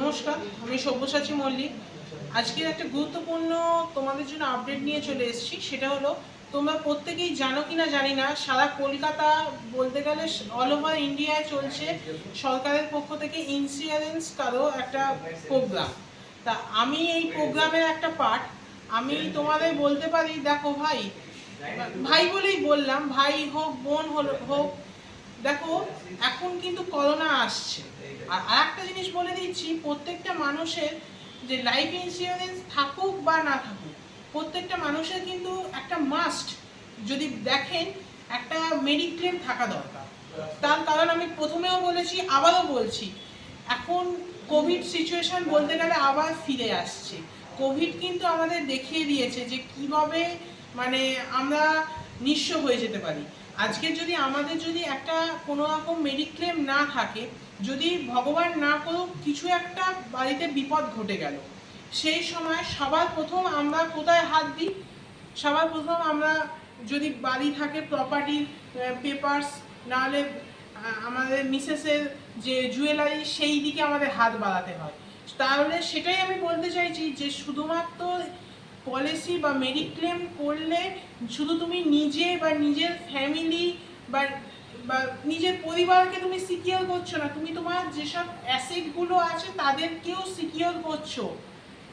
নমস্কার, আমি সব্যসাচী মল্লিক। আজকের একটা গুরুত্বপূর্ণ তোমাদের জন্য আপডেট নিয়ে চলে এসেছি, সেটা হলো, তোমরা প্রত্যেকেই জানো কিনা জানি না, সারা কলকাতা বলতে গেলে অল ওভার ইন্ডিয়ায় চলছে সরকারের পক্ষ থেকে ইন্স্যুরেন্স কারও একটা প্রোগ্রাম তা আমি এই প্রোগ্রামের একটা পার্ট আমি তোমাদের বলতে পারি, দেখো ভাই ভাই বলেই বললাম, ভাই হোক, বোন হোক দেখো, এখন কিন্তু করোনা আসছে। আর আরেকটা জিনিস বলে দিচ্ছি, প্রত্যেকটা মানুষের যে লাইফ ইন্স্যুরেন্স থাকুক বা না থাকুক, প্রত্যেকটা মানুষের কিন্তু একটা মাস্ট যদি দেখেন, একটা মেডিক্লেম থাকা দরকার। তার কারণ আমি প্রথমেও বলেছি, আবারও বলছি, এখন কোভিড সিচুয়েশন বলতে গেলে আবার ফিরে আসছে। কোভিড কিন্তু আমাদের দেখিয়ে দিয়েছে যে কীভাবে মানে আমরা নিঃস্ব হয়ে যেতে পারি। আজকে যদি আমাদের যদি একটা কোনো রকম মেডিক্লেম না থাকে, যদি ভগবান না করুক, কিছু একটা বাড়িতে বিপদ ঘটে গেল। সেই সময় সবার প্রথম আমরা কোথায় হাত দিই? সবার প্রথম আমরা যদি বাড়ি থাকে প্রপার্টির পেপারস নাহলে আমাদের মিসেসের যে জুয়েলারি সেই দিকে আমাদের হাত বাড়াতে হয়। তাহলে সেটাই আমি বলতে চাইছি যে শুধুমাত্র পলিসি বা মেডিক্লেম করলে শুধু তুমি নিজে বা নিজের ফ্যামিলি বা বা নিজের পরিবারকে তুমি সিকিওর করছ না, তুমি তোমার যেসব অ্যাসেটগুলো আছে তাদেরকেও সিকিওর করছ।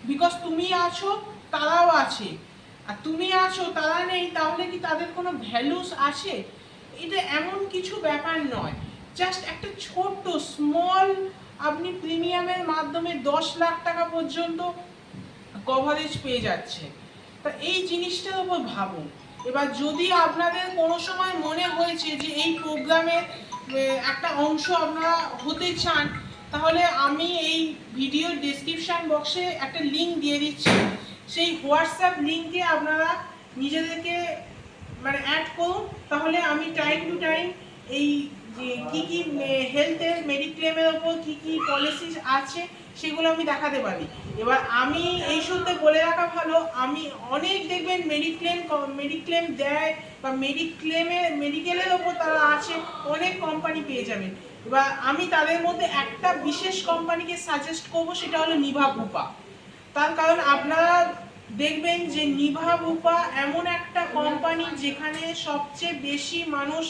বিকজ তুমি আছো, তারাও আছে। আর তুমি আছো, তারা নেই, তাহলে কি তাদের কোনো ভ্যালুস আছে? এটা এমন কিছু ব্যাপার নয়। জাস্ট একটা ছোট্ট স্মল আপনি প্রিমিয়ামের মাধ্যমে দশ লাখ টাকা পর্যন্ত কভারেজ পেয়ে যাচ্ছে। তা এই জিনিসটার উপর ভাবুন। এবার যদি আপনাদের কোনো সময় মনে হয়েছে যে এই প্রোগ্রামের একটা অংশ আপনারা হতে চান, তাহলে আমি এই ভিডিও ডেসক্রিপশন বক্সে একটা লিঙ্ক দিয়ে দিচ্ছি। সেই হোয়াটসঅ্যাপ লিঙ্কে আপনারা নিজেদেরকে মানে অ্যাড করুন। তাহলে আমি টাইম টু টাইম এই যে কী কী হেলথের মেডিক্লেমের ওপর কী কী পলিসিস আছে, সেগুলো আমি দেখাতে পারি। এবার আমি এই সূত্রে বলে রাখা ভালো, আমি অনেক দেখবেন মেডিক্লেম মেডিক্লেম দেয় বা মেডিক্লেমের মেডিকেলের ওপর তারা আছে, অনেক কোম্পানি পেয়ে যাবেন। এবার আমি তাদের মধ্যে একটা বিশেষ কোম্পানিকে সাজেস্ট করব, সেটা হলো নিভা বুপা। তার কারণ আপনারা দেখবেন যে নিভা বুপা এমন একটা কোম্পানি যেখানে সবচেয়ে বেশি মানুষ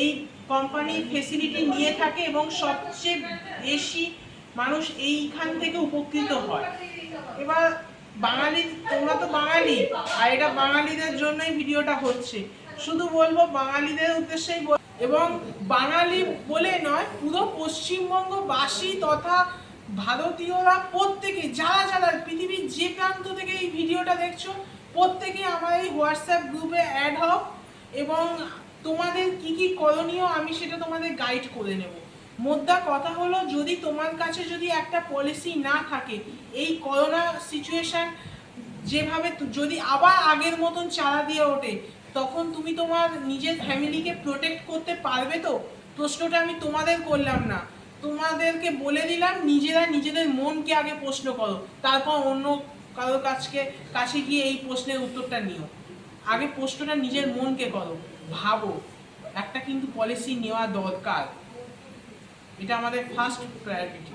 এই কোম্পানির ফেসিলিটি নিয়ে থাকে এবং সবচেয়ে বেশি মানুষ এইখান থেকে উপকৃত হয়। এবার বাঙালি, তোমরা তো বাঙালি, আর এটা বাঙালিদের জন্যই ভিডিওটা হচ্ছে। শুধু বলব বাঙালিদের উদ্দেশ্যেই এবং বাঙালি বলে নয়, পুরো পশ্চিমবঙ্গবাসী তথা ভারতীয়রা প্রত্যেকে যারা যারা পৃথিবীর যে প্রান্ত থেকে এই ভিডিওটা দেখছ, প্রত্যেকে আমার এই হোয়াটসঅ্যাপ গ্রুপে অ্যাড হও এবং তোমাদের কি কি করণীয় আমি সেটা তোমাদের গাইড করে নেব। মোদ্দা কথা হলো, যদি তোমার কাছে যদি একটা পলিসি না থাকে, এই করোনা সিচুয়েশন যেভাবে যদি আবার আগের মতন চালা দিয়ে ওঠে, তখন তুমি তোমার নিজের ফ্যামিলিকে প্রোটেক্ট করতে পারবে তো? প্রশ্নটা আমি তোমাদের করলাম না। তোমাদেরকে বলে দিলাম, নিজেরা নিজেদের মনকে আগে প্রশ্ন করো। তারপর অন্য কারোর কাছকে, কাছে গিয়ে এই প্রশ্নের উত্তরটা নিও। আগে প্রশ্নটা নিজের মনকে করো। ভাবো একটা কিন্তু পলিসি নেওয়া দরকার। এটা আমাদের ফার্স্ট প্রায়োরিটি